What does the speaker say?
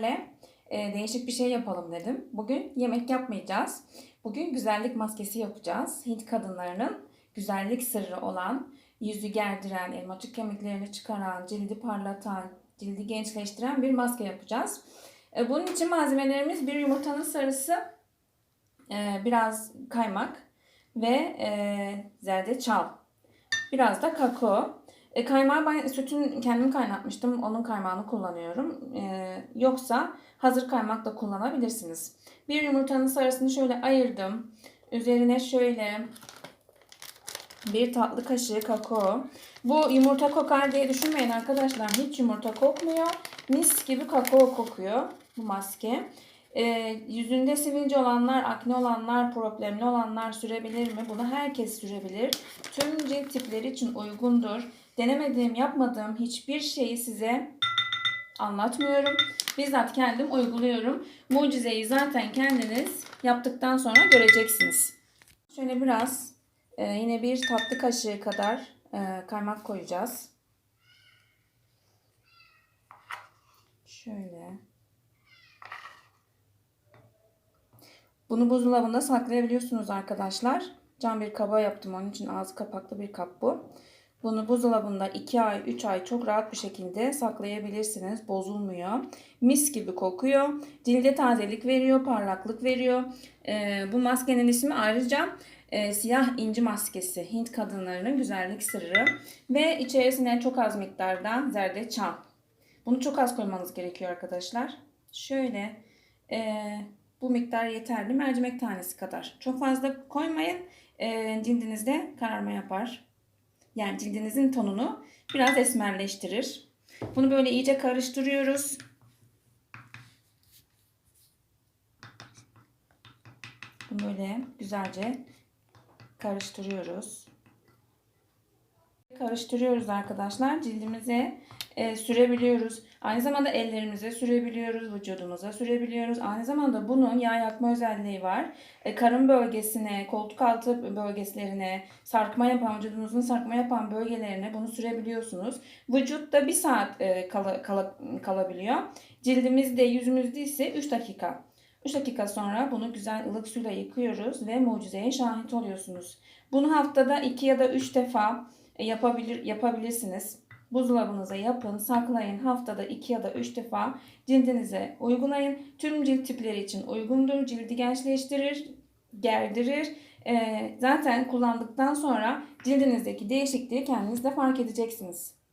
sizlerle e, değişik bir şey yapalım dedim. Bugün yemek yapmayacağız. Bugün güzellik maskesi yapacağız. Hint kadınlarının güzellik sırrı olan, yüzü gerdiren, elmacık kemiklerini çıkaran, cildi parlatan, cildi gençleştiren bir maske yapacağız. E, bunun için malzemelerimiz bir yumurtanın sarısı, e, biraz kaymak ve e, zerdeçal. Biraz da kakao. E, kaymağı ben sütün kendim kaynatmıştım. Onun kaymağını kullanıyorum. E, yoksa hazır kaymak da kullanabilirsiniz. Bir yumurtanın sarısını şöyle ayırdım. Üzerine şöyle bir tatlı kaşığı kakao. Bu yumurta kokar diye düşünmeyin arkadaşlar. Hiç yumurta kokmuyor. Mis gibi kakao kokuyor bu maske. E, yüzünde sivilce olanlar, akne olanlar, problemli olanlar sürebilir mi? Bunu herkes sürebilir. Tüm cilt tipleri için uygundur. Denemediğim, yapmadığım hiçbir şeyi size anlatmıyorum. Bizzat kendim uyguluyorum. Mucizeyi zaten kendiniz yaptıktan sonra göreceksiniz. Şöyle biraz e, yine bir tatlı kaşığı kadar e, kaymak koyacağız. Şöyle. Bunu buzdolabında saklayabiliyorsunuz arkadaşlar. Cam bir kaba yaptım onun için ağzı kapaklı bir kap bu. Bunu buzdolabında 2 ay 3 ay çok rahat bir şekilde saklayabilirsiniz. Bozulmuyor. Mis gibi kokuyor. Cilde tazelik veriyor, parlaklık veriyor. Ee, bu maskenin ismi ayrıca e, siyah inci maskesi. Hint kadınlarının güzellik sırrı. Ve içerisine çok az miktarda zerdeçal. Bunu çok az koymanız gerekiyor arkadaşlar. Şöyle e, bu miktar yeterli. Mercimek tanesi kadar. Çok fazla koymayın. E, cildinizde kararma yapar. Yani cildinizin tonunu biraz esmerleştirir. Bunu böyle iyice karıştırıyoruz. Bunu böyle güzelce karıştırıyoruz. Karıştırıyoruz arkadaşlar. Cildimize e, sürebiliyoruz. Aynı zamanda ellerimize sürebiliyoruz, vücudumuza sürebiliyoruz. Aynı zamanda bunun yağ yakma özelliği var. E, karın bölgesine, koltuk altı bölgelerine, sarkma yapan, vücudunuzun sarkma yapan bölgelerine bunu sürebiliyorsunuz. Vücutta bir saat e, kala, kala, kalabiliyor. Cildimizde, yüzümüzde ise 3 dakika. 3 dakika sonra bunu güzel ılık suyla yıkıyoruz ve mucizeye şahit oluyorsunuz. Bunu haftada 2 ya da 3 defa yapabilir yapabilirsiniz. Buzdolabınıza yapın, saklayın. Haftada 2 ya da 3 defa cildinize uygulayın. Tüm cilt tipleri için uygundur. Cildi gençleştirir, gerdirir. Ee, zaten kullandıktan sonra cildinizdeki değişikliği kendiniz de fark edeceksiniz.